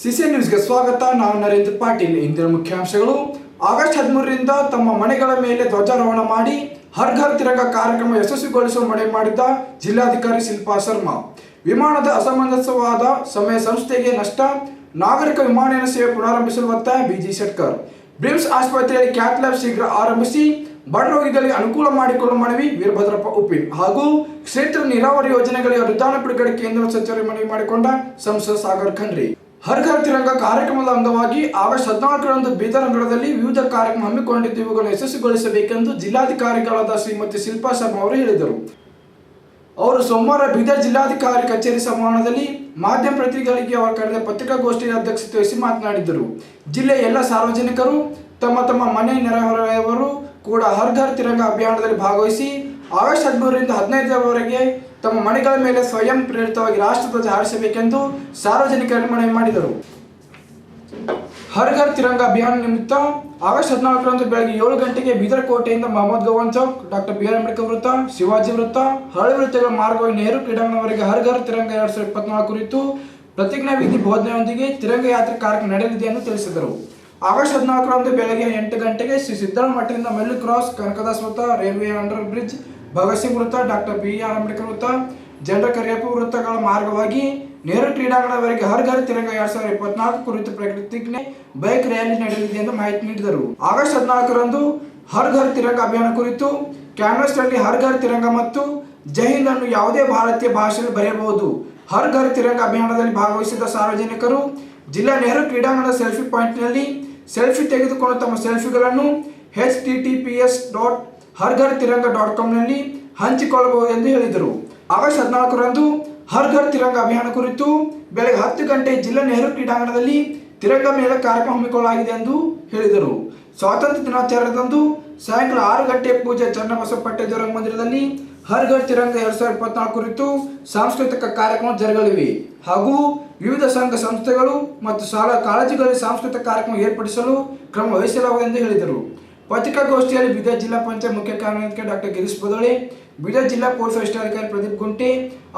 CC ನ್ಯೂಸ್ಗೆ ಸ್ವಾಗತ. ನಾನು ನರೇಂದ್ರ ಪಾಟೀಲ್. ಇಂದಿನ ಮುಖ್ಯಾಂಶಗಳು. ಆಗಸ್ಟ್ ಹದಿಮೂರರಿಂದ ತಮ್ಮ ಮನೆಗಳ ಮೇಲೆ ಧ್ವಜಾರೋಹಣ ಮಾಡಿ ಹರ್ ಘರ್ ತಿರಂಗ ಕಾರ್ಯಕ್ರಮ ಯಶಸ್ವಿಗೊಳಿಸುವ ಮನೆ ಮಾಡಿದ್ದ ಜಿಲ್ಲಾಧಿಕಾರಿ ಶಿಲ್ಪಾ ಶರ್ಮಾ. ವಿಮಾನದ ಅಸಮಂಜಸವಾದ ಸಮಯ ಸಂಸ್ಥೆಗೆ ನಷ್ಟ. ನಾಗರಿಕ ವಿಮಾನಯಾನ ಸೇವೆ ಪುನರಾರಂಭಿಸಲು ಒತ್ತಾಯ ಬಿಜಿ ಶೆಟ್ಕರ್. ಬ್ರಿಮ್ಸ್ ಆಸ್ಪತ್ರೆಯಲ್ಲಿ ಕ್ಯಾಟ್ ಲ್ಯಾಬ್ ಶೀಘ್ರ ಆರಂಭಿಸಿ ಬಡ ರೋಗಿಗಳಿಗೆ ಅನುಕೂಲ ಮಾಡಿಕೊಳ್ಳುವ ಮನವಿ ವೀರಭದ್ರಪ್ಪ ಉಪ್ಪಿನ್. ಹಾಗೂ ಕ್ಷೇತ್ರ ನೀರಾವರಿ ಯೋಜನೆಗಳಿಗೆ ಅನುದಾನ ಬಿಡುಗಡೆ ಕೇಂದ್ರ ಸಚಿವರು ಮನವಿ ಮಾಡಿಕೊಂಡ ಸಂಸದ ಸಾಗರ್ ಖಂಡ್ರೆ. ಹರ್ ಘರ್ ತಿರಂಗ ಕಾರ್ಯಕ್ರಮದ ಅಂಗವಾಗಿ ಆಗಸ್ಟ್ ಹದಿನಾಲ್ಕರಂದು ಬೀದರ್ ನಗರದಲ್ಲಿ ವಿವಿಧ ಕಾರ್ಯಕ್ರಮ ಹಮ್ಮಿಕೊಂಡಿದ್ದು, ಇವುಗಳನ್ನು ಯಶಸ್ವಿಗೊಳಿಸಬೇಕೆಂದು ಜಿಲ್ಲಾಧಿಕಾರಿಗಳಾದ ಶ್ರೀಮತಿ ಶಿಲ್ಪಾ ಶರ್ಮಾ ಅವರು ಹೇಳಿದರು. ಅವರು ಸೋಮವಾರ ಬೀದರ್ ಜಿಲ್ಲಾಧಿಕಾರಿ ಕಚೇರಿ ಸಮಾರಂಭದಲ್ಲಿ ಮಾಧ್ಯಮ ಪ್ರತಿನಿಧಿಗಳಿಗೆ ಅವರು ಕರೆದ ಪತ್ರಿಕಾಗೋಷ್ಠಿಯ ಅಧ್ಯಕ್ಷತೆ ವಹಿಸಿ ಮಾತನಾಡಿದರು. ಜಿಲ್ಲೆಯ ಎಲ್ಲ ಸಾರ್ವಜನಿಕರು, ತಮ್ಮ ತಮ್ಮ ಮನೆ ನೆರೆಹೊರೆಯವರು ಕೂಡ ಹರ್ ಘರ್ ತಿರಂಗ ಅಭಿಯಾನದಲ್ಲಿ ಭಾಗವಹಿಸಿ, ಆಗಸ್ಟ್ ಹದಿಮೂರರಿಂದ ಹದಿನೈದರವರೆಗೆ ತಮ್ಮ ಮನೆಗಳ ಮೇಲೆ ಸ್ವಯಂ ಪ್ರೇರಿತವಾಗಿ ರಾಷ್ಟ್ರಧ್ವಜ ಹಾರಿಸಬೇಕೆಂದು ಸಾರ್ವಜನಿಕರಲ್ಲಿ ಮನವಿ ಮಾಡಿದರು. ಹರ್ ಘರ್ ತಿರಂಗ ಅಭಿಯಾನ ನಿಮಿತ್ತ ಆಗಸ್ಟ್ ಹದಿನಾಲ್ಕರಂದು ಬೆಳಗ್ಗೆ ಏಳು ಗಂಟೆಗೆ Bidar ಕೋಟೆಯಿಂದ Mohammad Gawan Chowk, doctor B R Ambedkar ವೃತ್ತ, ಶಿವಾಜಿ ವೃತ್ತ ಹಳ್ಳಿ ವೃತ್ತಗಳ ಮಾರ್ಗವಾಗಿ ನೆಹರು ಕ್ರೀಡಾಂಗಣವರೆಗೆ ಹರ್ ಘರ್ ತಿರಂಗ ಎರಡ್ ಸಾವಿರದ ಇಪ್ಪತ್ನಾಲ್ಕು ಕುರಿತು ಪ್ರತಿಜ್ಞಾ ವಿಧಿ ಬೋಧನೆಯೊಂದಿಗೆ ತಿರಂಗ ಯಾತ್ರೆ ಕಾರ್ಯಕ್ರಮ ನಡೆಯಲಿದೆ ಎಂದು ತಿಳಿಸಿದರು. ಆಗಸ್ಟ್ ಹದಿನಾಲ್ಕರಂದು ಬೆಳಗ್ಗೆ ಎಂಟು ಗಂಟೆಗೆ ಶ್ರೀ ಸಿದ್ದರಾಮ ಮಠದಿಂದ ಮೆಲ್ಲು ಕ್ರಾಸ್, ಕನಕದಾಸ್ ವೃತ್ತ, railway under bridge Bhagat Singh ವೃತ್ತ, ಡಾಕ್ಟರ್ ಬಿ ಆರ್ ಅಂಬೇಡ್ಕರ್ ವೃತ್ತ, ಜನರ ಕರಿಯಪ್ಪ ವೃತ್ತಗಳ ಮಾರ್ಗವಾಗಿ ನೆಹರು ಕ್ರೀಡಾಂಗಣವರೆಗೆ ಹರ್ ಘರ್ ತಿರಂಗ ಎರಡ್ ಸಾವಿರದ ಇಪ್ಪತ್ನಾಲ್ಕು ಕುರಿತು ಪ್ರತಿಜ್ಞೆ ಬೈಕ್ ರ್ಯಾಲಿ ನಡೆಯಲಿದೆ ಎಂದು ಮಾಹಿತಿ ನೀಡಿದರು. ಆಗಸ್ಟ್ ಹದಿನಾಲ್ಕರಂದು ಹರ್ ಘರ್ ತಿರಂಗ ಅಭಿಯಾನ ಕುರಿತು ಕ್ಯಾನ್ವಸ್ನಲ್ಲಿ ಹರ್ ಘರ್ ತಿರಂಗ ಮತ್ತು ಜೈ ಹಿಂದ್ ಅನ್ನು ಯಾವುದೇ ಭಾರತೀಯ ಭಾಷೆಯಲ್ಲಿ ಬರೆಯಬಹುದು. ಹರ್ ಘರ್ ತಿರಂಗ ಅಭಿಯಾನದಲ್ಲಿ ಭಾಗವಹಿಸಿದ ಸಾರ್ವಜನಿಕರು ಜಿಲ್ಲಾ ನೆಹರು ಕ್ರೀಡಾಂಗಣದ ಸೆಲ್ಫಿ ಪಾಯಿಂಟ್ನಲ್ಲಿ ಸೆಲ್ಫಿ ತೆಗೆದುಕೊಂಡು ತಮ್ಮ ಸೆಲ್ಫಿಗಳನ್ನು H T T P S dot Har Ghar Tiranga dot ಕಾಮ್ನಲ್ಲಿ ಹಂಚಿಕೊಳ್ಳಬಹುದು ಎಂದು ಹೇಳಿದರು. ಆಗಸ್ಟ್ ಹದಿನಾಲ್ಕರಂದು ಹರ್ ಘರ್ ತಿರಂಗ ಅಭಿಯಾನ ಕುರಿತು ಬೆಳಗ್ಗೆ ಹತ್ತು ಗಂಟೆ ಜಿಲ್ಲಾ ನೆಹರು ಕ್ರೀಡಾಂಗಣದಲ್ಲಿ ತಿರಂಗ ಮೇಳ ಕಾರ್ಯಕ್ರಮ ಹಮ್ಮಿಕೊಳ್ಳಲಾಗಿದೆ ಎಂದು ಹೇಳಿದರು. ಸ್ವಾತಂತ್ರ್ಯ ದಿನಾಚರಣೆದಂದು ಸಾಯಂಕಾಲ ಆರು ಗಂಟೆ ಪೂಜೆ ಚನ್ನಬಸವ ಪಟ್ಟೇಶ್ವರ ಮಂದಿರದಲ್ಲಿ ಹರ್ ಘರ್ ತಿರಂಗ ಎರಡ್ ಸಾವಿರದ ಇಪ್ಪತ್ನಾಲ್ಕು ಕುರಿತು ಸಾಂಸ್ಕೃತಿಕ ಕಾರ್ಯಕ್ರಮ ಜರುಗಲಿವೆ. ಹಾಗೂ ವಿವಿಧ ಸಂಘ ಸಂಸ್ಥೆಗಳು ಮತ್ತು ಶಾಲಾ ಕಾಲೇಜುಗಳಲ್ಲಿ ಸಾಂಸ್ಕೃತಿಕ ಕಾರ್ಯಕ್ರಮ ಏರ್ಪಡಿಸಲು ಕ್ರಮ ವಹಿಸಲಾಗುವುದು ಎಂದು ಹೇಳಿದರು. ಪತ್ರಿಕಾಗೋಷ್ಠಿಯಲ್ಲಿ ಬೀದರ್ ಜಿಲ್ಲಾ ಪಂಚಾಯತ್ ಮುಖ್ಯ ಕಾರ್ಯನಿರ್ವಾಹಕ ಡಾಕ್ಟರ್ ಗಿರೀಶ್ ಬದೋಳಿ ಬೀದರ್ ಜಿಲ್ಲಾ ಪೊಲೀಸ್ ವರಿಷ್ಠಾಧಿಕಾರಿ ಪ್ರದೀಪ್ ಗುಂಟಿ,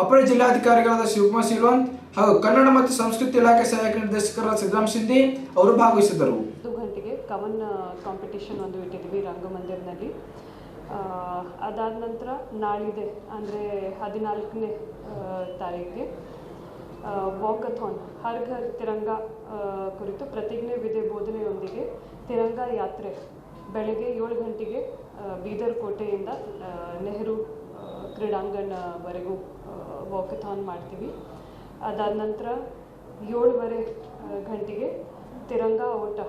ಅಪರ ಜಿಲ್ಲಾಧಿಕಾರಿಗಳಾದ ಶಿವಕುಮಾರ್ ಸಿಲ್ವಂತ್ ಹಾಗೂ ಕನ್ನಡ ಮತ್ತು ಸಂಸ್ಕೃತಿ ಇಲಾಖೆ ಸಹಾಯಕ ನಿರ್ದೇಶಕರಾದ ಸಿದ್ದರಾಮ್ ಸಿಂಧಿ ಅವರು ಭಾಗವಹಿಸಿದ್ದರು. ಗಂಟೆಗೆ ಕವನ್ ಕಾಂಪಿಟೇಷನ್ ಒಂದು ಇಟ್ಟಿದ್ವಿ ರಂಗಮಂದಿರ್ನಲ್ಲಿ. ಅದಾದ ನಂತರ ನಾಳಿದೆ, ಅಂದರೆ ಹದಿನಾಲ್ಕನೇ ತಾರೀಕಿಗೆ ವಾಕಥಾನ್ ಹರ್ ಘರ್ ತಿರಂಗ ಕುರಿತು ಪ್ರತಿಜ್ಞೆ ವಿಧಿ ಬೋಧನೆಯೊಂದಿಗೆ ತಿರಂಗ ಯಾತ್ರೆ ಬೆಳಗ್ಗೆ ಏಳು ಗಂಟೆಗೆ ಬೀದರ್ ಕೋಟೆಯಿಂದ ನೆಹರು ಕ್ರೀಡಾಂಗಣವರೆಗೂ ವಾಕಥಾನ್ ಮಾಡ್ತೀವಿ. ಅದಾದ ನಂತರ ಏಳುವರೆ ಗಂಟೆಗೆ ತಿರಂಗ ಓಟ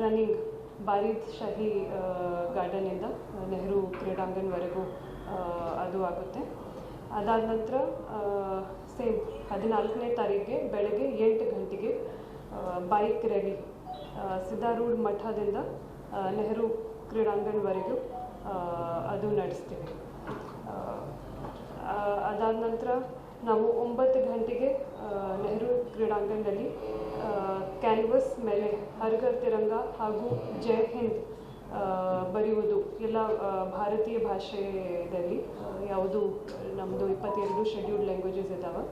ರನ್ನಿಂಗ್ ಬಾರಿದ್ ಶಾಹಿ ಗಾರ್ಡನಿಂದ ನೆಹರು ಕ್ರೀಡಾಂಗಣವರೆಗೂ ಅದು ಆಗುತ್ತೆ. ಅದಾದ ನಂತರ ಸೇಮ್ ಹದಿನಾಲ್ಕನೇ ತಾರೀಕಿಗೆ ಬೆಳಗ್ಗೆ ಎಂಟು ಗಂಟೆಗೆ ಬೈಕ್ ರ್ಯಾಲಿ ಸಿದ್ದಾರೂಢ ಮಠದಿಂದ ನೆಹರು ಕ್ರೀಡಾಂಗಣವರೆಗೂ ಅದು ನಡೆಸ್ತೀವಿ. ಅದಾದ ನಂತರ ನಾವು ಒಂಬತ್ತು ಗಂಟೆಗೆ ನೆಹರು ಕ್ರೀಡಾಂಗಣದಲ್ಲಿ ಕ್ಯಾನ್ವಸ್ ಮೇಲೆ ಹರ್ ಘರ್ ತಿರಂಗ ಹಾಗೂ ಜೈ ಹಿಂದ್ ಬರೆಯುವುದು ಎಲ್ಲ ಭಾರತೀಯ ಭಾಷೆಯಲ್ಲಿ ಯಾವುದು ನಮ್ಮದು ಇಪ್ಪತ್ತೆರಡು ಶೆಡ್ಯೂಲ್ಡ್ ಲ್ಯಾಂಗ್ವೇಜಸ್ ಇದ್ದಾವೆ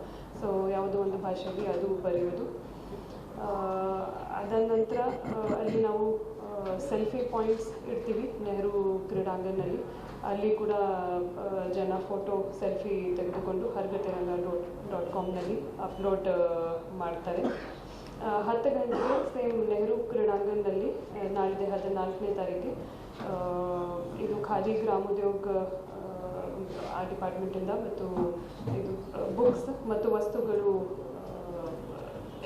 ಸೊ ಯಾವುದೋ ಒಂದು ಭಾಷೆಯಲ್ಲಿ ಅದು ಬರೆಯೋದು ಅದಾದ ನಂತರ ಅಲ್ಲಿ ನಾವು ಸೆಲ್ಫಿ ಪಾಯಿಂಟ್ಸ್ ಇಡ್ತೀವಿ, ನೆಹರು ಕ್ರೀಡಾಂಗಣದಲ್ಲಿ. ಅಲ್ಲಿ ಕೂಡ ಜನ ಫೋಟೋ ಸೆಲ್ಫಿ ತೆಗೆದುಕೊಂಡು ಹರ್ಗ ತಿರಂಗ ಡಾಟ್ ಡಾಟ್ ಕಾಮ್ನಲ್ಲಿ ಅಪ್ಲೋಡ್ ಮಾಡ್ತಾರೆ. ಹತ್ತು ಗಂಟೆಗೆ ಸೇಮ್ ನೆಹರು ಕ್ರೀಡಾಂಗಣದಲ್ಲಿ ನಾಳಿದೆ ಹದಿನಾಲ್ಕನೇ ತಾರೀಕಿಗೆ ಇದು ಖಾದಿ ಗ್ರಾಮೋದ್ಯೋಗ, ಆ ಡಿಪಾರ್ಟ್ಮೆಂಟಿಂದ ಮತ್ತು ಇದು ಬುಕ್ಸ್ ಮತ್ತು ವಸ್ತುಗಳು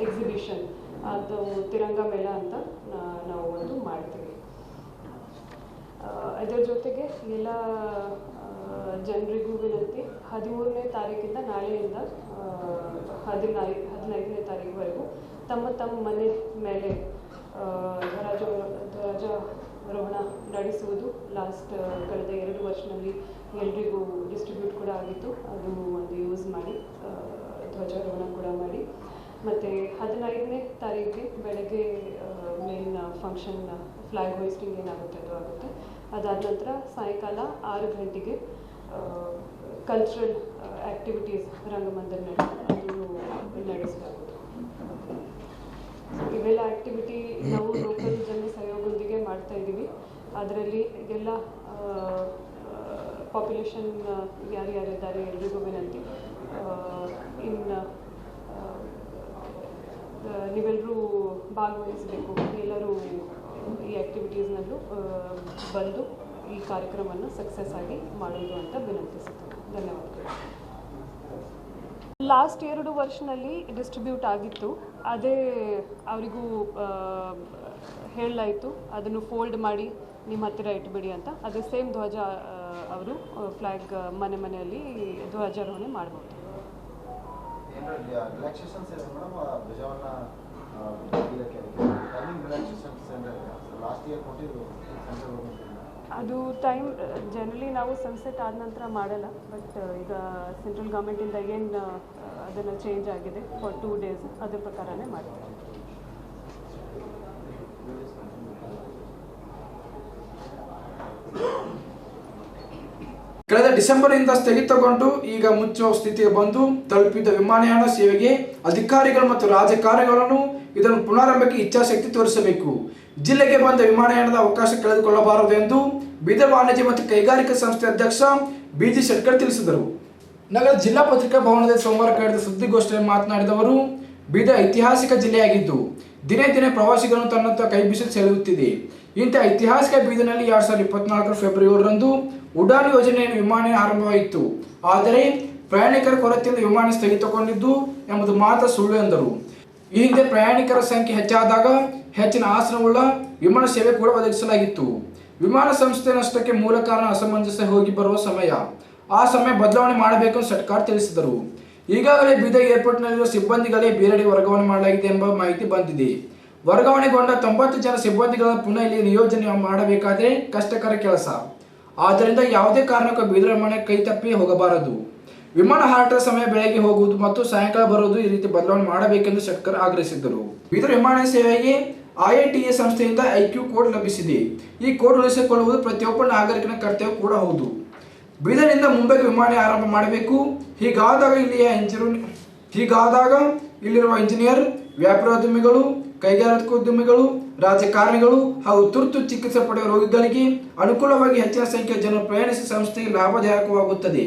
ಎಕ್ಸಿಬಿಷನ್ ಅದು ತಿರಂಗ ಮೇಳ ಅಂತ ನಾವು ಒಂದು ಮಾಡ್ತೀವಿ. ಅದರ ಜೊತೆಗೆ ಎಲ್ಲ ಜನರಿಗೂ ವಿನಂತಿ, ಹದಿಮೂರನೇ ತಾರೀಕಿಂದ ನಾಳೆಯಿಂದ ಹದಿನೈ ಹದಿನೈದನೇ ತಾರೀಕುವರೆಗೂ ತಮ್ಮ ತಮ್ಮ ಮನೆ ಮೇಲೆ ಧ್ವಜ ಧ್ವಜಾರೋಹಣ ನಡೆಸುವುದು ಲಾಸ್ಟ್ ಕಳೆದ ಎರಡು ವರ್ಷದಲ್ಲಿ ಎಲ್ರಿಗೂ ಡಿಸ್ಟ್ರಿಬ್ಯೂಟ್ ಕೂಡ ಆಗಿತ್ತು. ಅದು ಒಂದು ಯೂಸ್ ಮಾಡಿ ಧ್ವಜಾರೋಹಣ ಕೂಡ ಮಾಡಿ. ಮತ್ತು ಹದಿನೈದನೇ ತಾರೀಕಿಗೆ ಬೆಳಗ್ಗೆ ಮೇನ್ ಫಂಕ್ಷನ್ ಫ್ಲ್ಯಾಗ್ ಹೋಯಿಸ್ಟಿಂಗ್ ಏನಾಗುತ್ತೆ ಅದು ಆಗುತ್ತೆ. ಅದಾದ ನಂತರ ಸಾಯಂಕಾಲ ಆರು ಗಂಟೆಗೆ ಕಲ್ಚರಲ್ ಆ್ಯಕ್ಟಿವಿಟೀಸ್ ರಂಗಮಂದಿರನಲ್ಲಿ ಅದು ನಡೆಸಲಾಗುತ್ತೆ. ಇವೆಲ್ಲ ಆ್ಯಕ್ಟಿವಿಟಿ ನಾವು ಲೋಕಲ್ ಜನ ಸಹಯೋಗದೊಂದಿಗೆ ಮಾಡ್ತಾ ಇದ್ದೀವಿ. ಅದರಲ್ಲಿ ಎಲ್ಲ ಪಾಪ್ಯುಲೇಷನ್ ಯಾರ್ಯಾರಿದ್ದಾರೆ ಎಲ್ರಿಗೂ ವಿನಂತಿ. ಇನ್ನು ನೀವೆಲ್ಲರೂ ಭಾಗವಹಿಸಬೇಕು. ಎಲ್ಲರೂ ಈ ಆ್ಯಕ್ಟಿವಿಟೀಸ್ನಲ್ಲೂ ಬಂದು ಈ ಕಾರ್ಯಕ್ರಮವನ್ನು ಸಕ್ಸಸ್ ಆಗಿ ಮಾಡೋದು ಅಂತ ವಿನಂತಿಸುತ್ತೇನೆ. ಧನ್ಯವಾದಗಳು. ಲಾಸ್ಟ್ ಎರಡು ವರ್ಷನಲ್ಲಿ ಡಿಸ್ಟ್ರಿಬ್ಯೂಟ್ ಆಗಿತ್ತು. ಅದೇ ಅವರಿಗೂ ಹೇಳಲಾಯಿತು. ಅದನ್ನು ಫೋಲ್ಡ್ ಮಾಡಿ ನಿಮ್ಮ ಹತ್ತಿರ ಇಟ್ಬಿಡಿ ಅಂತ. ಅದೇ ಸೇಮ್ ಧ್ವಜ ಅವರು ಫ್ಲ್ಯಾಗ್ ಮನೆ ಮನೆಯಲ್ಲಿ ಧ್ವಜಾರೋಹಣೆ ಮಾಡ್ಬೋದು. ಅದು ಟೈಮ್ ಜನರಲಿ ನಾವು ಸನ್ಸೆಟ್ ಆದ ನಂತರ ಮಾಡಲ್ಲ ಬಟ್ ಈಗ ಸೆಂಟ್ರಲ್ ಗೌರ್ಮೆಂಟಿಂದ ಏನು ಅದನ್ನು ಚೇಂಜ್ ಆಗಿದೆ ಫಾರ್ ಟೂ ಡೇಸ್ ಅದ್ರ ಪ್ರಕಾರನೇ ಮಾಡ್ತಾರೆ ಕಳೆದ ಡಿಸೆಂಬರ್ನಿಂದ ಸ್ಥಗಿತಗೊಂಡು ಈಗ ಮುಚ್ಚುವ ಸ್ಥಿತಿಗೆ ಬಂದು ತಲುಪಿದ್ದ ವಿಮಾನಯಾನ ಸೇವೆಗೆ ಅಧಿಕಾರಿಗಳು ಮತ್ತು ರಾಜಕಾರಣಿಗಳನ್ನು ಇದನ್ನು ಪುನರಾರಂಭಕ್ಕೆ ಇಚ್ಛಾಶಕ್ತಿ ತೋರಿಸಬೇಕು. ಜಿಲ್ಲೆಗೆ ಬಂದ ವಿಮಾನಯಾನದ ಅವಕಾಶ ಕಳೆದುಕೊಳ್ಳಬಾರದು ಎಂದು ಬೀದರ್ ವಾಣಿಜ್ಯ ಮತ್ತು ಕೈಗಾರಿಕಾ ಸಂಸ್ಥೆ ಅಧ್ಯಕ್ಷ ಬಿಜಿ ಶೆಟ್ಕರ್ ತಿಳಿಸಿದರು. ನಗರ ಜಿಲ್ಲಾ ಪತ್ರಿಕಾ ಭವನದಲ್ಲಿ ಸೋಮವಾರ ಕಳೆದ ಸುದ್ದಿಗೋಷ್ಠಿಯಲ್ಲಿ ಮಾತನಾಡಿದವರು ಬೀದರ್ ಐತಿಹಾಸಿಕ ಜಿಲ್ಲೆಯಾಗಿದ್ದು, ದಿನೇ ದಿನೇ ಪ್ರವಾಸಿಗರನ್ನು ತನ್ನತ್ತ ಕೈ ಬೀಸಲು ಸೆಳೆಯುತ್ತಿದೆ. ಇಂಥ ಐತಿಹಾಸಿಕ ಬೀದರ್ನಲ್ಲಿ ಎರಡ್ ಸಾವಿರದ ಇಪ್ಪತ್ನಾಲ್ಕರ ಫೆಬ್ರವರಿರಂದು ಉಡಾನ್ ಯೋಜನೆಯನ್ನು ವಿಮಾನ ಆರಂಭವಾಯಿತು. ಆದರೆ ಪ್ರಯಾಣಿಕರ ಕೊರತೆಯಿಂದ ವಿಮಾನ ಸ್ಥಗಿತಗೊಂಡಿದ್ದು ಎಂಬುದು ಮಾತ್ರ ಸುಳ್ಳು ಎಂದರು. ಈ ಹಿಂದೆ ಪ್ರಯಾಣಿಕರ ಸಂಖ್ಯೆ ಹೆಚ್ಚಾದಾಗ ಹೆಚ್ಚಿನ ಆಸನವುಳ್ಳ ವಿಮಾನ ಸೇವೆ ಕೂಡ ಒದಗಿಸಲಾಗಿತ್ತು. ವಿಮಾನ ಸಂಸ್ಥೆ ನಷ್ಟಕ್ಕೆ ಮೂಲ ಕಾರಣ ಅಸಮಂಜಸ ಹೋಗಿ ಬರುವ ಸಮಯ. ಆ ಸಮಯ ಬದಲಾವಣೆ ಮಾಡಬೇಕು ಸರ್ಕಾರ ತಿಳಿಸಿದರು. ಈಗಾಗಲೇ ಬೀದರ್ ಏರ್ಪೋರ್ಟ್ನಲ್ಲಿರುವ ಸಿಬ್ಬಂದಿಗಳೇ ಬೇರೆಡೆ ವರ್ಗಾವಣೆ ಮಾಡಲಾಗಿದೆ ಎಂಬ ಮಾಹಿತಿ ಬಂದಿದೆ. ವರ್ಗಾವಣೆಗೊಂಡ ತೊಂಬತ್ತು ಜನ ಸಿಬ್ಬಂದಿಗಳ ಪುನಃ ಇಲ್ಲಿ ನಿಯೋಜನೆ ಮಾಡಬೇಕಾದರೆ ಕಷ್ಟಕರ ಕೆಲಸ. ಆದ್ದರಿಂದ ಯಾವುದೇ ಕಾರಣಕ್ಕೂ ಬೀದರಮಣೆ ಕೈ ತಪ್ಪಿ ಹೋಗಬಾರದು. ವಿಮಾನ ಹಾರಾಟದ ಸಮಯ ಬೆಳಗ್ಗೆ ಹೋಗುವುದು ಮತ್ತು ಸಾಯಂಕಾಲ ಬರುವುದು ಈ ರೀತಿ ಬದಲಾವಣೆ ಮಾಡಬೇಕೆಂದು ಶೆಟ್ಕರ್ ಆಗ್ರಹಿಸಿದ್ದರು. ಬೀದರ್ ವಿಮಾನ ಸೇವೆಗೆ ಐಐಟಿಎ ಸಂಸ್ಥೆಯಿಂದ ಐಕ್ಯೂ ಕೋಡ್ ಲಭಿಸಿದೆ. ಈ ಕೋಡ್ ಉಳಿಸಿಕೊಳ್ಳುವುದು ಪ್ರತಿಯೊಬ್ಬ ನಾಗರಿಕನ ಕರ್ತವ್ಯ ಕೂಡ ಹೌದು. ಬೀದರ್ನಿಂದ ಮುಂಬೈಗೆ ವಿಮಾನ ಆರಂಭ ಮಾಡಬೇಕು. ಹೀಗಾದಾಗ ಇಲ್ಲಿಯ ಇಂಜಿನಿಯರ್ ಹೀಗಾದಾಗ ಇಲ್ಲಿರುವ ಇಂಜಿನಿಯರ್, ವ್ಯಾಪಾರೋದ್ಯಮಿಗಳು ಕೈಗಾರಿಕೋದ್ಯಮಿಗಳು ರಾಜಕಾರಣಿಗಳು ಹಾಗೂ ತುರ್ತು ಚಿಕಿತ್ಸೆ ಪಡೆಯುವ ರೋಗಿಗಳಿಗೆ ಅನುಕೂಲವಾಗಿ ಹೆಚ್ಚಿನ ಸಂಖ್ಯೆಯ ಜನರು ಪ್ರಯಾಣಿಸಿ ಸಂಸ್ಥೆಗೆ ಲಾಭದಾಯಕವಾಗುತ್ತದೆ.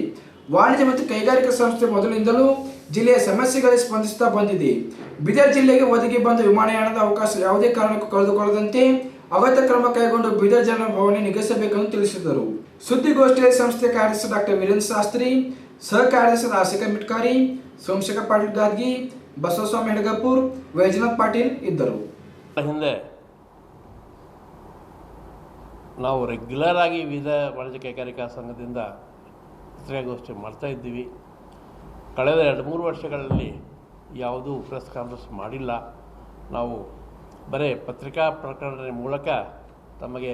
ವಾಣಿಜ್ಯ ಮತ್ತು ಕೈಗಾರಿಕಾ ಸಂಸ್ಥೆ ಮೊದಲಿನಿಂದಲೂ ಜಿಲ್ಲೆಯ ಸಮಸ್ಯೆಗಳಿಗೆ ಸ್ಪಂದಿಸುತ್ತಾ ಬಂದಿದೆ. ಬೀದರ್ ಜಿಲ್ಲೆಗೆ ಒದಗಿ ಬಂದ ವಿಮಾನಯಾನದ ಅವಕಾಶ ಯಾವುದೇ ಕಾರಣಕ್ಕೂ ಕಳೆದುಕೊಳ್ಳದಂತೆ ಅಗತ್ಯ ಕ್ರಮ ಕೈಗೊಂಡು ಬೀದರ್ ಜನರ ಭಾವನೆ ನಿಗದಿಸಬೇಕೆಂದು ತಿಳಿಸಿದರು. ಸುದ್ದಿಗೋಷ್ಠಿಯಲ್ಲಿ ಸಂಸ್ಥೆ ಕಾರ್ಯದರ್ಶಿ ಡಾಕ್ಟರ್ ವೀರೇಂದ್ರ ಶಾಸ್ತ್ರಿ ಸಹ ಕಾರ್ಯದರ್ಶಿ ಮಿಟ್ಕಾರಿ, ಸೋಮಶೇಖರ್ ಪಾಟೀಲ್ ಗಾದ್ಗಿ ಬಸವಸ್ವಾಮಿ ಹೆಡಗಪುರ್, ವೈಜನಾಥ್ ಪಾಟೀಲ್ ಇದ್ದರು. ಹಿಂದೆ ನಾವು ರೆಗ್ಯುಲರ್ ಆಗಿ ವಿವಿಧ ವಾಣಿಜ್ಯ ಕೈಗಾರಿಕಾ ಸಂಘದಿಂದ ಪತ್ರಿಕಾಗೋಷ್ಠಿ ಮಾಡ್ತಾ ಇದ್ದೀವಿ. ಕಳೆದ ಎರಡು ಮೂರು ವರ್ಷಗಳಲ್ಲಿ ಯಾವುದೂ ಪ್ರೆಸ್ ಕಾನ್ಫರೆನ್ಸ್ ಮಾಡಿಲ್ಲ. ನಾವು ಬರೀ ಪತ್ರಿಕಾ ಪ್ರಕಟಣೆ ಮೂಲಕ ತಮಗೆ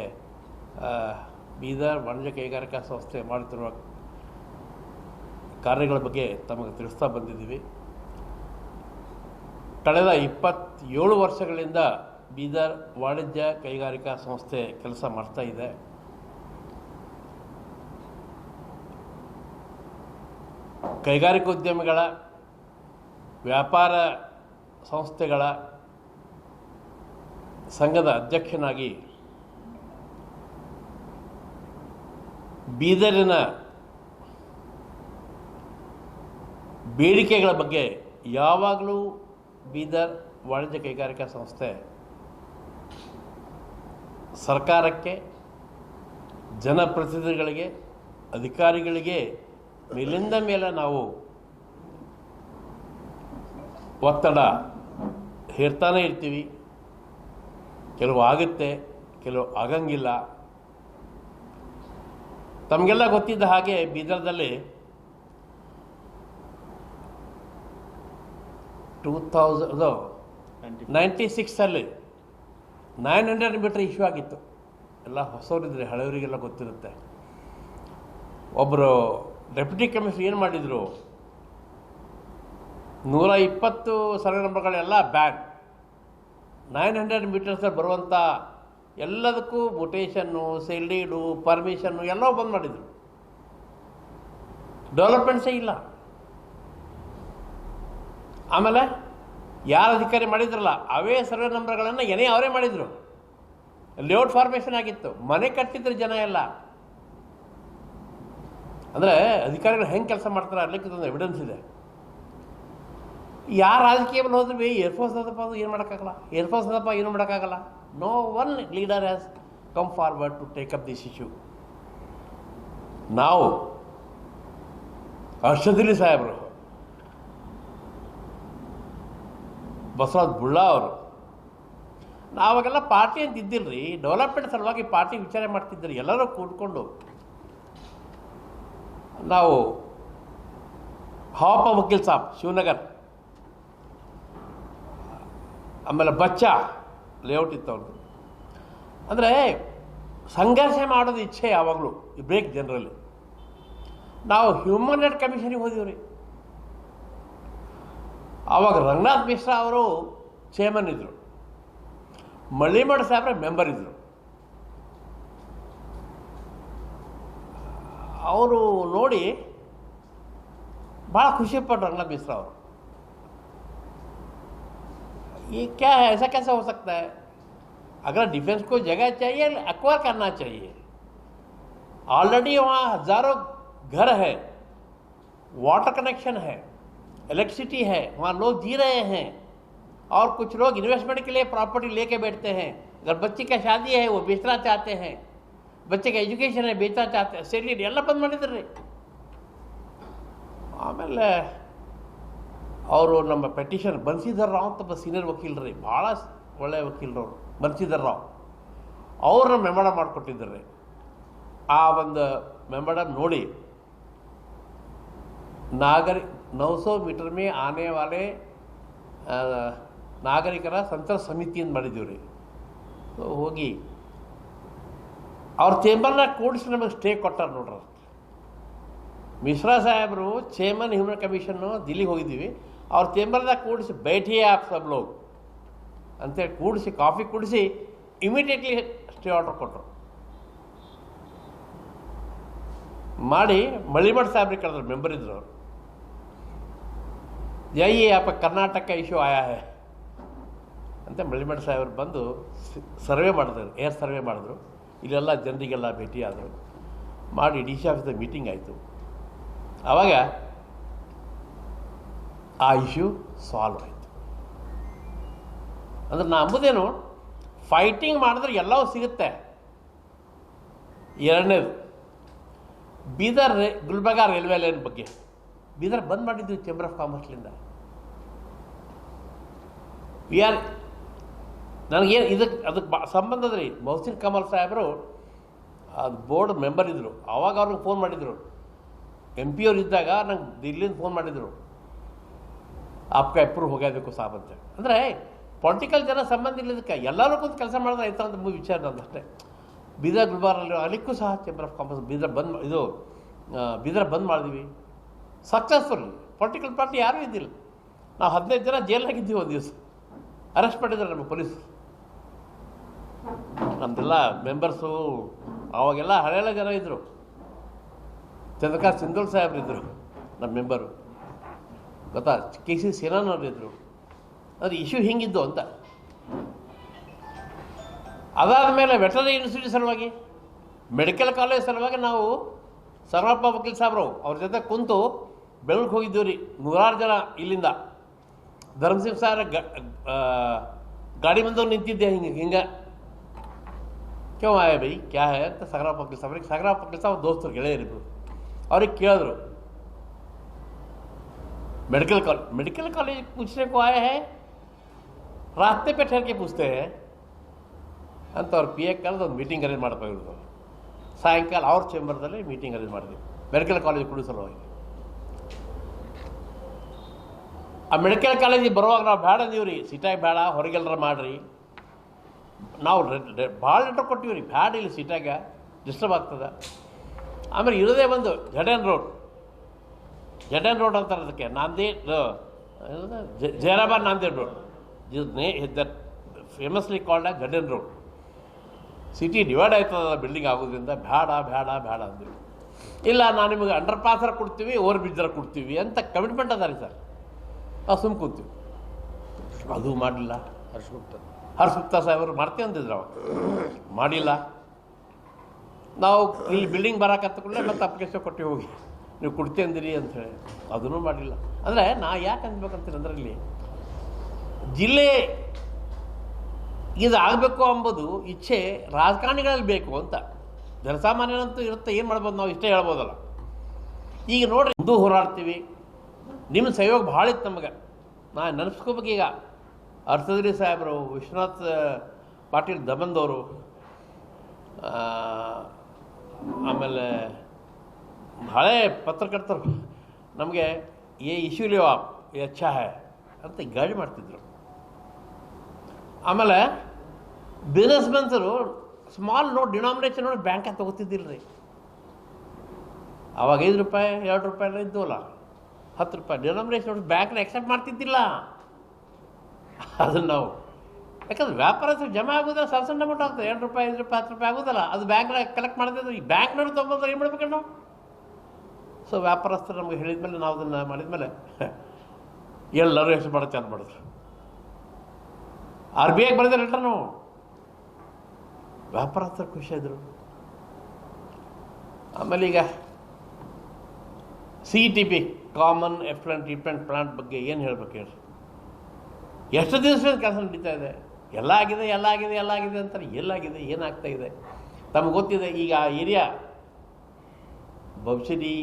ಬೀದರ್ ವಾಣಿಜ್ಯ ಕೈಗಾರಿಕಾ ಸಂಸ್ಥೆ ಮಾಡುತ್ತಿರುವ ಕಾರ್ಯಗಳ ಬಗ್ಗೆ ತಮಗೆ ತಿಳಿಸ್ತಾ ಬಂದಿದ್ದೀವಿ. ಕಳೆದ ಇಪ್ಪತ್ತೇಳು ವರ್ಷಗಳಿಂದ ಬೀದರ್ ವಾಣಿಜ್ಯ ಕೈಗಾರಿಕಾ ಸಂಸ್ಥೆ ಕೆಲಸ ಮಾಡ್ತಾ ಇದೆ. ಕೈಗಾರಿಕೋದ್ಯಮಿಗಳ ವ್ಯಾಪಾರ ಸಂಸ್ಥೆಗಳ ಸಂಘದ ಅಧ್ಯಕ್ಷನಾಗಿ ಬೀದರಿನ ಬೇಡಿಕೆಗಳ ಬಗ್ಗೆ ಯಾವಾಗಲೂ ಬೀದರ್ ವಾಣಿಜ್ಯ ಕೈಗಾರಿಕಾ ಸಂಸ್ಥೆ ಸರ್ಕಾರಕ್ಕೆ ಜನಪ್ರತಿನಿಧಿಗಳಿಗೆ ಅಧಿಕಾರಿಗಳಿಗೆ ಮೇಲಿಂದ ಮೇಲೆ ನಾವು ಒತ್ತಡ ಹೇರ್ತಾನೆ ಇರ್ತೀವಿ. ಕೆಲವು ಆಗುತ್ತೆ ಕೆಲವು ಆಗಂಗಿಲ್ಲ. ತಮಗೆಲ್ಲ ಗೊತ್ತಿದ್ದ ಹಾಗೆ ಬೀದರ್ದಲ್ಲಿ ಟೂ ತೌಸಂಡ್ ನೈಂಟಿ ಸಿಕ್ಸಲ್ಲಿ ನೈನ್ ಹಂಡ್ರೆಡ್ ಮೀಟ್ರ್ ಇಶ್ಯೂ ಆಗಿತ್ತು. ಎಲ್ಲ ಹೊಸವರಿದ್ರೆ ಹಳೆಯವರಿಗೆಲ್ಲ ಗೊತ್ತಿರುತ್ತೆ. ಒಬ್ಬರು ಡೆಪ್ಯೂಟಿ ಕಮಿಷನರ್ ಏನು ಮಾಡಿದರು? ನೂರ ಇಪ್ಪತ್ತು ಸರ್ವೆ ನಂಬರ್ಗಳೆಲ್ಲ ಬ್ಯಾನ್. ನೈನ್ ಹಂಡ್ರೆಡ್ ಮೀಟರ್ಸಲ್ಲಿ ಬರುವಂಥ ಎಲ್ಲದಕ್ಕೂ ಮೊಟೇಷನ್ನು ಸೆಲ್ಡೀಡು ಪರ್ಮಿಷನ್ನು ಎಲ್ಲ ಬಂದ್ ಮಾಡಿದರು. ಡೆವಲಪ್ಮೆಂಟ್ಸೇ ಇಲ್ಲ. ಆಮೇಲೆ ಯಾರು ಅಧಿಕಾರಿ ಮಾಡಿದ್ರಲ್ಲ, ಅವೇ ಸರ್ವೆ ನಂಬರ್ಗಳನ್ನು ಏನೇ ಅವರೇ ಮಾಡಿದರು. ಲೇಔಟ್ ಫಾರ್ಮೇಷನ್ ಆಗಿತ್ತು. ಮನೆ ಕಟ್ಟಿದ್ರು ಜನ ಎಲ್ಲ. ಅಂದರೆ ಅಧಿಕಾರಿಗಳು ಹೆಂಗೆ ಕೆಲಸ ಮಾಡ್ತಾರೆ ಅದಕ್ಕೆ ಎವಿಡೆನ್ಸ್ ಇದೆ. ಯಾರು ರಾಜಕೀಯವನ್ನು ಹೋದ್ರೆ ಬಿ ಏರ್ಫೋರ್ಸ್ ಅದಪ್ಪ ಅದು ಏನು ಮಾಡೋಕ್ಕಾಗಲ್ಲ? ಏರ್ಫೋರ್ಸ್ ಅದಪ್ಪ ಏನು ಮಾಡೋಕ್ಕಾಗಲ್ಲ? No one leader has come forward to take up this issue ನಾವು ಹರ್ಷದಿಲಿ ಸಾಹೇಬರು ಬಸವರಾಜ್ ಬುಳ್ಳಾ ಅವರು. ನಾವಾಗೆಲ್ಲ ಪಾರ್ಟಿ ಅಂತ ಇದ್ದಿಲ್ರಿ. ಡೆವಲಪ್ಮೆಂಟ್ ಸಲುವಾಗಿ ಪಾರ್ಟಿ ವಿಚಾರ ಮಾಡ್ತಿದ್ದರು. ಎಲ್ಲರೂ ಕೂಡ್ಕೊಂಡು ನಾವು ಹಾಪ ವಕೀಲ್ ಸಾಬ್, ಶಿವನಗರ್. ಆಮೇಲೆ ಬಚ್ಚ ಲೇಔಟ್ ಇತ್ತು ಅವ್ರದ್ದು ಅಂದರೆ ಸಂಘರ್ಷ ಮಾಡೋದು ಇಚ್ಛೆ ಯಾವಾಗಲೂ, ಈ ಬ್ರೇಕ್ ಜನರಲ್ಲಿ ನಾವು ಹ್ಯೂಮನ್ ರೈಟ್ ಕಮಿಷನಿಗೆ ಹೋದೀವಿ ರೀ ಆವಾಗ ರಂಗನಾಥ್ ಮಿಶ್ರಾ ಅವರು ಚೇರ್ಮನ್ ಇದ್ದರು ಮಳ್ಳಿಮಠ ಸಾಹೇಬ್ರೆ ಮೆಂಬರ್ ಇದ್ದರು ಅವರು ನೋಡಿ ಭಾಳ ಖುಷಿಪಟ್ಟರು ರಂಗನಾಥ್ ಮಿಶ್ರಾ ಅವರು ये क्या है ऐसा कैसा हो सकता है अगर डिफेंस को जगह चाहिए अक्वायर करना चाहिए ऑलरेडी वहाँ हजारों घर है वाटर कनेक्शन है इलेक्ट्रिसिटी है, वहाँ लोग जी रहे हैं। और कुछ लोग इन्वेस्टमेंट के लिए प्रॉपर्टी लेके बैठते हैं। अगर बच्चे का शादी है, वो बेचना चाहते हैं। बच्चे का एजुकेशन है, बेचना चाहते हैं। सैलरी एल बंद मैं आमल। और नम पटीशन बंसीधर राव तो तब सीनियर वकील रही। भाला वाले वकील बंसीधर राव। और मेमड मे आव मेमड नोड़। नागरिक 900 मीटर में आने वाले नागरिक संतर समित रही होगी। और चेमर कूड़ी नमेंगे स्टे को नोड़ मिश्रा साहेबर चेमन ह्यूमन कमीशन दिल्ली हो और चेमरद कूड़ी बैठी आप सब लोग। अंत कूड़ी काफ़ी कुड़ी इमीडियेटली स्टे आर्डर को मल्ली साहेब कैंबर ಯೈ ಆಪ ಕರ್ನಾಟಕ ಇಶ್ಯೂ ಆಯಾ ಹೇ. ಅಂತ ಮಳಿಮಠ ಸಾಹೇಬರು ಬಂದು ಸರ್ವೆ ಮಾಡಿದ್ರು, ಏರ್ ಸರ್ವೆ ಮಾಡಿದ್ರು. ಇಲ್ಲೆಲ್ಲ ಜನರಿಗೆಲ್ಲ ಭೇಟಿ ಆದರು. ಮಾಡಿ ಡಿ ಸಿ ಆಫೀಸ್ದಾಗ ಮೀಟಿಂಗ್ ಆಯಿತು. ಆವಾಗ ಆ ಇಶ್ಯೂ ಸಾಲ್ವ್ ಆಯಿತು. ಅಂದ್ರೆ ನಾ ಅಂಬುದೇನು, ಫೈಟಿಂಗ್ ಮಾಡಿದ್ರೆ ಎಲ್ಲವೂ ಸಿಗುತ್ತೆ. ಎರಡನೇದು, ಬೀದರ್ ರೇ, ಗುಲ್ಬರ್ಗ ರೈಲ್ವೆ ಲೈನ್ ಬಗ್ಗೆ. ಬೀದರ್ ಬಂದ್ ಮಾಡಿದ್ವಿ ಚೇಂಬರ್ ಆಫ್ ಕಾಮರ್ಸ್ಲಿಂದ ವಿ ಆರ್ ನನಗೇನು ಇದಕ್ಕೆ ಅದಕ್ಕೆ ಬಾ ಸಂಬಂಧ ಅದ ರೀ ಮೊಹಸಿನ್ ಕಮಲ್ ಸಾಹೇಬರು ಅದು ಬೋರ್ಡ್ ಮೆಂಬರ್ ಇದ್ದರು ಆವಾಗ ಅವ್ರಿಗೆ ಫೋನ್ ಮಾಡಿದರು. ಎಂ ಪಿ ಅವ್ರು ಇದ್ದಾಗ ನಂಗೆ ದಿಲ್ಲಿಂದ ಫೋನ್ ಮಾಡಿದರು. ಆಪ್ಕ ಎಪ್ರೂವ್ ಹೋಗ್ಯಾಬೇಕು ಸಾಬ್ ಅಂತ. ಅಂದರೆ ಪೊಲಿಟಿಕಲ್ ಜನ ಸಂಬಂಧ ಇಲ್ಲದಕ್ಕೆ ಎಲ್ಲರೂ ಕೂತು ಕೆಲಸ ಮಾಡಿದ್ರೆ ಆಯ್ತು ಅಂತ ವಿಚಾರ ನಂದು ಬೀದರ್ ಗುಲ್ಬಾರಲ್ಲಿ ಅಲ್ಲಿಕ್ಕೂ ಸಹ ಚೇಂಬರ್ ಆಫ್ ಕಾಮರ್ಸ್ ಬೀದರ್ ಬಂದ್ ಇದು ಬೀದರ್ ಬಂದ್ ಮಾಡಿದ್ವಿ. ಸಕ್ಸಸ್ಫುಲ್ ಪೊಲಿಟಿಕಲ್ ಪಾರ್ಟಿ ಯಾರೂ ಇದ್ದಿಲ್ಲ. ನಾವು ಹದಿನೈದು ಜನ ಜೈಲಾಗಿದ್ದೀವಿ ಒಂದು ದಿವಸ. ಅರೆಸ್ಟ್ ಮಾಡಿದ್ದಾರೆ ನಮ್ಮ ಪೊಲೀಸ್. ನಮ್ದೆಲ್ಲ ಮೆಂಬರ್ಸು ಅವಾಗೆಲ್ಲ ಹಳೆಲ್ಲ ಜನ ಇದ್ದರು ಚಂದ್ರಕಾಂತ್ ಸಿಂಧೂಲ್ ಸಾಹೇಬ್ರು ಇದ್ದರು ನಮ್ಮ ಮೆಂಬರು ಗೊತ್ತಾ? ಕೆ ಸಿ ಇದ್ದರು ಅದು ಇಶ್ಯೂ ಹಿಂಗಿದ್ದು ಅಂತ. ಅದಾದ ಮೇಲೆ ವೆಟನರಿ ಯೂನಿವರ್ಸಿಟಿ ಸಲುವಾಗಿ, ಮೆಡಿಕಲ್ ಕಾಲೇಜ್ ಸಲುವಾಗಿ ನಾವು ಸರ್ವಪ್ಪ ವಕೀಲ್ ಸಾಹೇಬ್ರು ಅವ್ರ ಜೊತೆ ಕುಂತು ಬೆಳಗ್ಗೆ ಹೋಗಿದ್ದೀವಿ ರೀ ನೂರಾರು ಜನ ಇಲ್ಲಿಂದ. ಧರ್ಮಸಿಂಗ್ ಸರ್ ಗ- ಆ, ಗಾಡಿ ಮುಂದೆ ನಿಂತಿದ್ದೆ ಹಿಂಗೆ ಹಿಂಗೆ ಕ್ಯೂ ಆಯ ಬೈ ಕ್ಯಾ ಹೇ ಅಂತ ಸಗರಾಪ್ ವಕೀಲ್ ಸಾಹೇಬ್ರಿಗೆ ಸಗರಾಪ್ ವಕೀಲ್ ಸಾಹೇಬ್ ದೋಸ್ತರು ಗೆಳೆಯರಿದ್ರು ಅವ್ರಿಗೆ ಕೇಳಿದ್ರು मेडिकल कॉलेज मेडिकल कॉलेज पूछने को आए हैं रास्ते पे ठहर के पूछते हैं ಅಂತ ಅವ್ರು ಪಿ ಎ ಕರೆದು ಒಂದು ಮೀಟಿಂಗ್ ಅರೇಂಜ್ ಮಾಡ್ತಾ ಇರೋದು ಸಾಯಂಕಾಲ ಅವ್ರ ಚೇಂಬರ್ದಲ್ಲಿ ಮೀಟಿಂಗ್ ಅರೇಂಜ್ ಮಾಡಿದ್ವಿ ಮೆಡಿಕಲ್ ಕಾಲೇಜ್ ಕೊಡೋ ಸಲುವಾಗಿ ಆ ಮೆಡಿಕಲ್ ಕಾಲೇಜಿಗೆ ಬರುವಾಗ ನಾವು ಬೇಡ ಅಂದೀವಿ ರೀ ಸಿಟಾಗಿ ಬೇಡ ಹೊರಗೆಲ್ಲರ ಮಾಡ್ರಿ. ನಾವು ಭಾಳ ಲೆಟ್ರ್ ಕೊಟ್ಟಿವಿ ರೀ ಬ್ಯಾಡ ಇಲ್ಲಿ ಸಿಟಾಗ ಡಿಸ್ಟರ್ಬ್ ಆಗ್ತದೆ. ಆಮೇಲೆ ಇರೋದೇ ಒಂದು ಜಡನ್ ರೋಡ್. ಜಡನ್ ರೋಡ್ ಅಂತಾರೆ ಅದಕ್ಕೆ, ನಾಂದಿ ಜ- Zaheerabad Nanded road. That famously called ಜಡ್ ಜಡನ್ ರೋಡ್. ಸಿಟಿ ಡಿವೈಡ್ ಆಯ್ತದ ಬಿಲ್ಡಿಂಗ್ ಆಗೋದ್ರಿಂದ ಬೇಡ ಬೇಡ ಬೇಡ ಅಂದ್ವಿ ಇಲ್ಲ, ನಾನು ನಿಮಗೆ ಅಂಡರ್ ಪಾಸರ ಕೊಡ್ತೀವಿ ಓವರ್ ಬ್ರಿಡ್ಜರ ಕೊಡ್ತೀವಿ ಅಂತ ಕಮಿಟ್ಮೆಂಟ್ ಅದ ಸರ್. ನಾವು ಅದು ಮಾಡಲಿಲ್ಲ. ಹರ್ಷಗುಪ್ತ. ಹರ್ಷಗುಪ್ತ ಸಾಹೇಬರು ಮಾಡ್ತೀವಿ ಅಂದಿದ್ರು ಅವಾಗ ಮಾಡಿಲ್ಲ. ನಾವು ಇಲ್ಲಿ ಬಿಲ್ಡಿಂಗ್ ಬರಕತ್ತ ಕೂಡಲೇ ಮತ್ತೆ ಅಪ್ಲಿಕೇಶನ್ ಕೊಟ್ಟು ಹೋಗಿ. ನೀವು ಕೊಡ್ತಿ ಅಂದಿರಿ ಹೇಳಿ. ಅದನ್ನು ಮಾಡಿಲ್ಲ ಅಂದರೆ ನಾ ಯಾಕೆ ಅನ್ಬೇಕಂತೀನಿ ಇಲ್ಲಿ ಜಿಲ್ಲೆ ಇದು ಆಗಬೇಕು ಅಂಬೋದು ಇಚ್ಛೆ ರಾಜಕಾರಣಿಗಳಲ್ಲಿ ಬೇಕು ಅಂತ. ಜನಸಾಮಾನ್ಯರಂತೂ ಇರುತ್ತೆ, ಏನು ಮಾಡ್ಬೋದು ನಾವು ಇಷ್ಟೇ ಹೇಳ್ಬೋದಲ್ಲ. ಈಗ ನೋಡ್ರಿ, ಹಿಂದೂ ಹೋರಾಡ್ತೀವಿ. ನಿಮ್ಮ ಸಹಯೋಗ ಭಾಳ ಇತ್ತು ನಮಗೆ. ನಾ ಈಗ. ಅರ್ಥದ್ರಿ ಸಾಹೇಬರು, ವಿಶ್ವನಾಥ್ ಪಾಟೀಲ್ ದಮನ್ದವರು ಆಮೇಲೆ ಹಳೆ ಪತ್ರಕರ್ತರು ನಮಗೆ ಏ ಇಶ್ಯೂಲಿಯೋ ಆಪ್ ಎಚ್ಚಾ ಹೈ ಅಂತ ಗಾಡಿ ಮಾಡ್ತಿದ್ರು. ಆಮೇಲೆ ಬಿಸ್ನೆಸ್ ಮೆನ್ಸರು ಸ್ಮಾಲ್ ನೋಟ್ ಡಿನಾಮಿನೇಷನ್ ನೋಡಿ ಬ್ಯಾಂಕಾಗ ತೊಗೋತಿದ್ದಿಲ್ಲ ರೀ ಅವಾಗ ಐದು ರೂಪಾಯಿ, ಎರಡು ರೂಪಾಯಿ ಇದ್ದವಲ್ಲ. ಹತ್ತು ರೂಪಾಯಿ ಡಿನಾಮಿನೇಷನ್ ನೋಡಿ ಬ್ಯಾಂಕ್ನ ಎಕ್ಸೆಪ್ಟ್ ಮಾಡ್ತಿದ್ದಿಲ್ಲ. ಅದನ್ನು ನಾವು. ಯಾಕಂದ್ರೆ ವ್ಯಾಪಾರಸ್ಥರು ಜಮಾ ಆಗೋದಿಲ್ಲ ಸಣ್ಣ ಸಣ್ಣ ಅಮೌಂಟ್ ಆಗ್ತದೆ. ಎರಡು ರೂಪಾಯಿ, ಐದು ರೂಪಾಯಿ, ಹತ್ತು ರೂಪಾಯಿ ಆಗೋದಿಲ್ಲ ಅದು ಬ್ಯಾಂಕ್ನಾಗ ಕಲೆಕ್ಟ್ ಮಾಡಿದ್ರೆ ಈ ಬ್ಯಾಂಕ್ನವ್ರು ತೊಗೊಂಡ್ರೆ ಏನು ಮಾಡ್ಬೇಕು ನಾವು? ಸೊ ವ್ಯಾಪಾರಸ್ಥರು ನಮಗೆ ಹೇಳಿದ್ಮೇಲೆ ನಾವು ಅದನ್ನು ಮಾಡಿದ್ಮೇಲೆ ಎಲ್ಲರೂ ಎಷ್ಟು ಮಾಡುತ್ತೆ ಮಾಡಿದ್ರು. ಆರ್ ಬಿ ಐಗೆ ಬರೆದ ನಾವು. ವ್ಯಾಪಾರಸ್ಥರು ಖುಷಿಯಾದರು ಆಮೇಲೆ ಈಗ C T P common effluent treatment plant ಬಗ್ಗೆ ಏನು ಹೇಳ್ಬೇಕು ಹೇಳಿ ಎಷ್ಟು ದಿವಸದಿಂದ ಕೆಲಸ ನಡೀತಾ ಇದೆ? ಎಲ್ಲ ಆಗಿದೆ ಎಲ್ಲ ಆಗಿದೆ ಎಲ್ಲ ಆಗಿದೆ ಅಂತಾರೆ. ಎಲ್ಲಾಗಿದೆ, ಏನಾಗ್ತಾ ಇದೆ? ತಮಗೆ ಗೊತ್ತಿದೆ, ಈಗ ಆ ಏರಿಯಾ ಬಬ್ಸಿಡಿ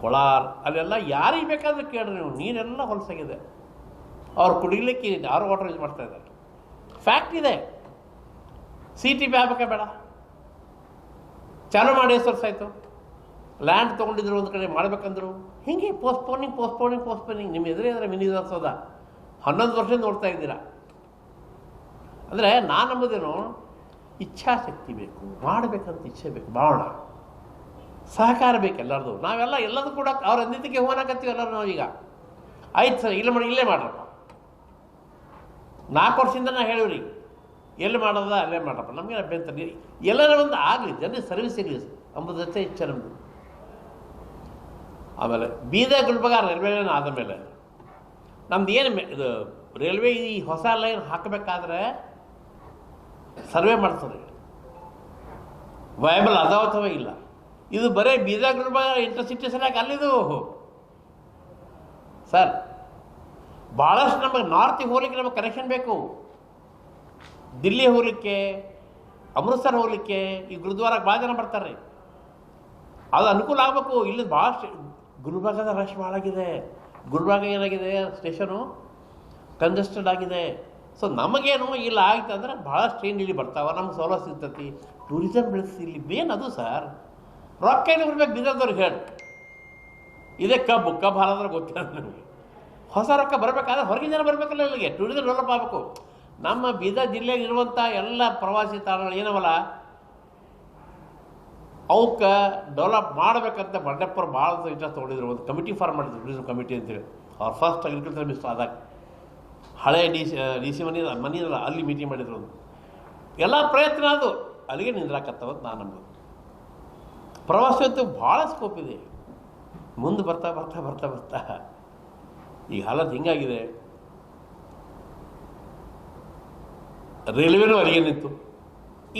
ಕೊಳಾರ್ ಅಲ್ಲೆಲ್ಲ ಯಾರಿಗೆ ಬೇಕಾದರೂ ಕೇಳ್ರಿ ನೀವು. ನೀರೆಲ್ಲ ಹೊಲಸಾಗಿದೆ. ಅವ್ರು ಕುಡಿಲಿಕ್ಕೆ ಆರು ವಾಟರ್ ಯೂಸ್ ಮಾಡ್ತಾ ಇದ್ದಾರೆ. ಫ್ಯಾಕ್ಟ್ ಇದೆ. ಸಿ ಟಿ ಪಿ ಆಗ್ಬೇಕಾ ಬೇಡ? ಚಾಲು ಮಾಡಿ ಆಯಿತು? ಲ್ಯಾಂಡ್ ತೊಗೊಂಡಿದ್ರು ಒಂದು ಕಡೆ ಮಾಡ್ಬೇಕಂದ್ರು, ಹಿಂಗೆ ಪೋಸ್ಟ್ಪೋನಿಂಗ್ ಪೋಸ್ಟ್ಪೋನಿಂಗ್ ಪೋಸ್ಟ್ಪೋನಿಂಗ್ ನಿಮ್ಮ ಎದುರೇ ಅಂದರೆ ಮಿನಿ ವಿಧಾನಸೌಧ ಹನ್ನೊಂದು ವರ್ಷ ನೋಡ್ತಾ ಇದ್ದೀರಾ? ಅಂದರೆ ನಾನು ನಂಬೋದೇನು, ಇಚ್ಛಾಶಕ್ತಿ ಬೇಕು, ಮಾಡಬೇಕಂತ ಇಚ್ಛೆ ಬೇಕು ಮಾಡೋಣ ಸಹಕಾರ ಬೇಕು ಎಲ್ಲರದು. ನಾವೆಲ್ಲ ಎಲ್ಲದೂ ಕೂಡ ಅವ್ರ ಅಂದಿದ್ದಕ್ಕೆ ಹೋಗಣಕತ್ತೀವಿ ಎಲ್ಲರೂ ನಾವೀಗ ಆಯ್ತು ಸರ್, ಇಲ್ಲ ಮಾಡಿ, ಇಲ್ಲೇ ಮಾಡ್ರಪ್ಪ. ನಾಲ್ಕು ವರ್ಷದಿಂದ ನಾ ಹೇಳಿವ್ರಿ, ಎಲ್ಲಿ ಮಾಡೋದ, ಅಲ್ಲೇ ಮಾಡ್ರಪ್ಪ. ನಮಗೆ ಅಭ್ಯಂತರ. ಎಲ್ಲರ ಒಂದು ಆಗಲಿ ಜನರಿಗೆ ಸರ್ವಿಸ್ ಇರಲಿ ಅಂಬುದಷ್ಟೇ ಇಚ್ಛೆ ನಮ್ಮದು ಆಮೇಲೆ ಬೀದರ್ ಗುಲ್ಬರ್ಗ ರೈಲ್ವೆ ಲೈನ್ ಆದ ಮೇಲೆ ನಮ್ದು ಏನು ಇದು ರೈಲ್ವೆ ಈ ಹೊಸ ಲೈನ್ ಹಾಕಬೇಕಾದ್ರೆ ಸರ್ವೆ ಮಾಡ್ತಾರೆ ವಯಬಲ್ ಅದಾವ ಅಥವಾ ಇಲ್ಲ? ಇದು ಬರೀ ಬೀದರ್ ಗುಲ್ಬರ್ಗ ಇಂಟರ್ಸಿಟಿ ಸರಿಯಾಗಿ ಅಲ್ಲಿದು. ಸರ್ ಭಾಳಷ್ಟು ನಮಗೆ ನಾರ್ತಿಗೆ ಹೋಗ್ಲಿಕ್ಕೆ ನಮಗೆ ಕನೆಕ್ಷನ್ ಬೇಕು. ದಿಲ್ಲಿ ಹೋಗ್ಲಿಕ್ಕೆ, ಅಮೃತ್ಸರ್ ಹೋಗ್ಲಿಕ್ಕೆ ಈ ಗುರುದ್ವಾರಕ್ಕೆ ಭಾಳ ಜನ ಬರ್ತಾರೆ. ಅದು ಅನುಕೂಲ ಆಗಬೇಕು. ಇಲ್ಲಿ ಭಾಳಷ್ಟು ಗುಲ್ಬರ್ಗದ ರಶ್ ಭಾಳಾಗಿದೆ ಗುಲ್ಬರ್ಗ ಏನಾಗಿದೆ? ಸ್ಟೇಷನು ಕಂಜೆಸ್ಟೆಡ್ ಆಗಿದೆ. ಸೊ ನಮಗೇನು ಇಲ್ಲ ಆಯ್ತು ಅಂದ್ರೆ ಭಾಳಷ್ಟು ಟ್ರೈನ್ ಇಲ್ಲಿ ಬರ್ತಾವೆ. ನಮ್ಗೆ ಸೌಲಭ್ಯ ಸಿಗ್ತತಿ. ಟೂರಿಸಮ್ ಬೆಳೆಸಿ ಇಲ್ಲಿ ಮೇನ್ ಅದು ಸರ್ ರೊಕ್ಕ ಏನು ಬರ್ಬೇಕು ಬಿದ್ದವ್ರಿಗೆ ಹೇಳಿ. ಇದೇ ಕಬ್ಬು. ಕಬ್ಬು ಹಾಲಾದ್ರೆ ಗೊತ್ತಿಲ್ಲ ನನಗೆ ಹೊಸ ರೊಕ್ಕ ಬರಬೇಕಾದ್ರೆ ಹೊರಗಿನ ಜನ ಬರಬೇಕಲ್ಲ ಇಲ್ಲಿಗೆ. ಟೂರಿಸಮ್ ಡೆವಲಪ್ ಆಗಬೇಕು. ನಮ್ಮ ಬೀದರ್ ಜಿಲ್ಲೆಯಲ್ಲಿ ಇರುವಂಥ ಎಲ್ಲ ಪ್ರವಾಸಿ ತಾಣಗಳು ಏನವಲ್ಲ? ಅವಕ್ಕೆ ಡೆವಲಪ್ ಮಾಡಬೇಕಂತ ಬಂಡೆಪ್ಪರು ಭಾಳ ಇಂಟ್ರೆಸ್ಟ್ ತೊಗೊಂಡಿದ್ರು. ಒಂದು ಕಮಿಟಿ ಫಾರ್ಮ್ ಮಾಡಿದ್ರು ಟೂರಿಸಮ್ ಕಮಿಟಿ ಅಂತೇಳಿ. ಅವ್ರು ಫಸ್ಟ್ ಅಗ್ರಿಕಲ್ಚರ್ ಮಿನಿಸ್ಟರ್ ಆದಾಗ. ಹಳೆ D C D C money money ಅಲ್ಲ ಮೀಟಿಂಗ್ ಮಾಡಿದ್ರು ಒಂದು ಎಲ್ಲ ಪ್ರಯತ್ನ ಅದು. ಅಲ್ಲಿಗೆ ನಿಂದ್ರಾಕತ್ತವಂತ ನಾನು ನಂಬೋದು. ಪ್ರವಾಸೋದ್ಯಮ ಭಾಳ ಸ್ಕೋಪ್ ಇದೆ. ಮುಂದೆ ಬರ್ತಾ ಬರ್ತಾ ಬರ್ತಾ ಬರ್ತಾ. ಈಗ ಹಾಲತ್ ಹಿಂಗಾಗಿದೆ. ರೈಲ್ವೆನೂ ಅಲ್ಲಿಗೆ ನಿಂತು.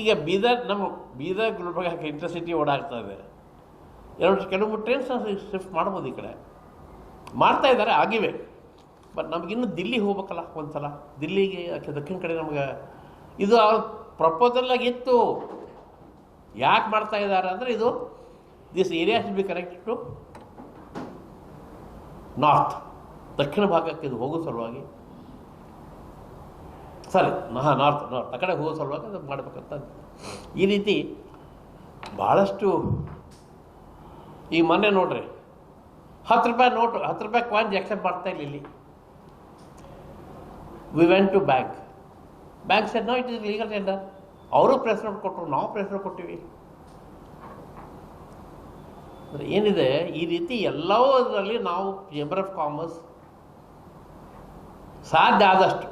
ಈಗ ಬೀದರ್ ನಮ್ಮ ಬೀದರ್ ಗುಲ್ಬರ್ಗಕ್ಕೆ ಇಂಟರ್ಸಿಟಿ ಓಡಾಡ್ತಾ ಇದೆ ಎರಡು ಕೆಲವು ಟ್ರೈನ್ಸ್ ಶಿಫ್ಟ್ ಮಾಡ್ಬೋದು ಈ ಕಡೆ. ಮಾಡ್ತಾ ಇದ್ದಾರೆ, ಆಗಿವೆ. ಬಟ್ ನಮಗಿನ್ನೂ ದಿಲ್ಲಿ ಹೋಗ್ಬೇಕಲ್ಲ ಒಂದ್ಸಲ. ದಿಲ್ಲಿಗೆ ಅಕ್ಕೆ ದಕ್ಷಿಣ ಕಡೆ ನಮಗೆ ಇದು ಪ್ರಪೋಸಲ್ಲಾಗ ಇತ್ತು ಯಾಕೆ ಮಾಡ್ತಾ ಇದ್ದಾರೆ ಅಂದರೆ ಇದು this area should be connected to north ದಕ್ಷಿಣ ಭಾಗಕ್ಕೆ ಇದು ಹೋಗೋ ಸಲುವಾಗಿ. ಸರಿ ನಾರ್ತ್ ನಾರ್ತ್ ಆ ಕಡೆ ಹೋಗೋ ಸಲುವಾಗಿ ಅದು ಮಾಡ್ಬೇಕಂತ ಈ ರೀತಿ ಭಾಳಷ್ಟು ಈ ಮೊನ್ನೆ ನೋಡ್ರಿ, ಹತ್ತು ರೂಪಾಯಿ ನೋಟು, ಹತ್ತು ರೂಪಾಯಿ ಕಾಯಿನ್ಸ್ ಎಕ್ಸೆಪ್ಟ್ ಮಾಡ್ತಾ ಇಲ್ಲಿ we went to bank bank said no it is legal tender ಅವರು ಪ್ರೆಸ್ ನೋಟ್ ಕೊಟ್ಟರು ನಾವು ಪ್ರೆಸ್ ನೋಟ್ ಕೊಟ್ಟಿವಿ. ಏನಿದೆ, ಈ ರೀತಿ ಎಲ್ಲದರಲ್ಲಿ ನಾವು ಚೇಂಬರ್ ಆಫ್ ಕಾಮರ್ಸ್ ಸಾಧ್ಯ ಆದಷ್ಟು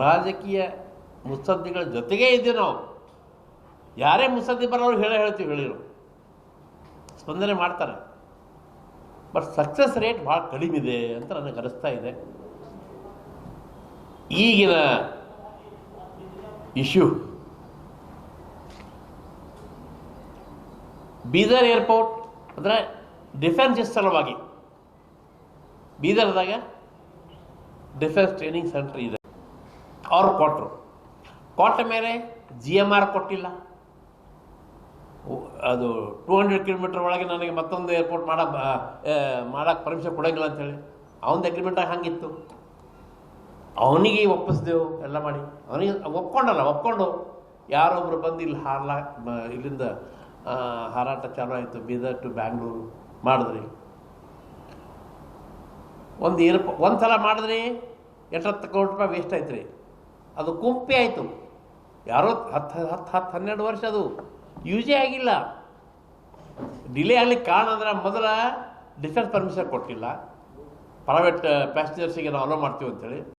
ರಾಜಕೀಯ ಮುತ್ಸದ್ದಿಗಳ ಜೊತೆಗೇ ಇದ್ದೀವಿ ನಾವು. ಯಾರೇ ಮುಸದ್ದಿ ಬರೋರು ಹೇಳೇ ಹೇಳ್ತೀವಿ, ಹೇಳಿರು. ಸ್ಪಂದನೆ ಮಾಡ್ತಾರೆ. ಬಟ್ ಸಕ್ಸಸ್ ರೇಟ್ ಭಾಳ ಕಡಿಮೆ ಇದೆ ಅಂತ ನನಗೆ ಅನಿಸ್ತಾ ಇದೆ. ಈಗಿನ ಇಶ್ಯೂ ಬೀದರ್ ಏರ್ಪೋರ್ಟ್ ಅಂದರೆ ಡಿಫೆನ್ಸ್ ಸಲುವಾಗಿ. ಬೀದರ್ದಾಗ ಡಿಫೆನ್ಸ್ ಟ್ರೈನಿಂಗ್ ಸೆಂಟರ್ ಇದೆ. ಅವ್ರು ಕೊಟ್ಟರು ಕೊಟ್ಟ ಮೇಲೆ ಜಿ ಎಂ ಆರ್ ಕೊಟ್ಟಿಲ್ಲ. ಅದು ಟೂ ಹಂಡ್ರೆಡ್ ಕಿಲೋಮೀಟರ್ ಒಳಗೆ ನನಗೆ ಮತ್ತೊಂದು ಏರ್ಪೋರ್ಟ್ ಮಾಡ ಮಾಡೋಕ್ಕೆ ಪರ್ಮಿಷನ್ ಕೊಡೋಂಗಿಲ್ಲ ಅಂತೇಳಿ ಅವನದು ಅಗ್ರಿಮೆಂಟಾಗಿ ಹಂಗಿತ್ತು. ಅವನಿಗೆ ಒಪ್ಪಿಸ್ದೆವು, ಎಲ್ಲ ಮಾಡಿ. ಅವನಿಗೆ ಒಪ್ಕೊಂಡಲ್ಲ, ಒಪ್ಕೊಂಡು. ಯಾರೊಬ್ಬರು ಬಂದು ಇಲ್ಲಿ ಹಾರ್ಲಾ ಇಲ್ಲಿಂದ ಹಾರಾಟ ಚಾಲೂ ಆಯಿತು, ಬೀದರ್ ಟು ಬ್ಯಾಂಗ್ಳೂರು ಮಾಡಿದ್ರಿ. ಒಂದು ಏರ್ಪೋ ಒಂದು ಸಲ ಮಾಡಿದ್ರಿ, ಎಷ್ಟೊತ್ತು ಕೋಟಿ ರೂಪಾಯಿ ವೇಸ್ಟ್ ಆಯ್ತು ರೀ ಅದು ಕುಂಪಿ ಆಯಿತು. ಯಾರೋ ಹತ್ತು ಹತ್ತು ಹತ್ತು ಹನ್ನೆರಡು ವರ್ಷ ಅದು. ಯೂಸೇ ಆಗಿಲ್ಲ. ಡಿಲೇ ಆಗ್ಲಿಕ್ಕೆ ಕಾರಣ ಅಂದರೆ ಮೊದಲ ಡಿಫೆನ್ಸ್ ಪರ್ಮಿಷನ್ ಕೊಟ್ಟಿಲ್ಲ. ಪ್ರೈವೇಟ್ ಪ್ಯಾಸೆಂಜರ್ಸಿಗೆ ನಾವು ಅಲೋ ಮಾಡ್ತೀವಿ ಅಂತೇಳಿ.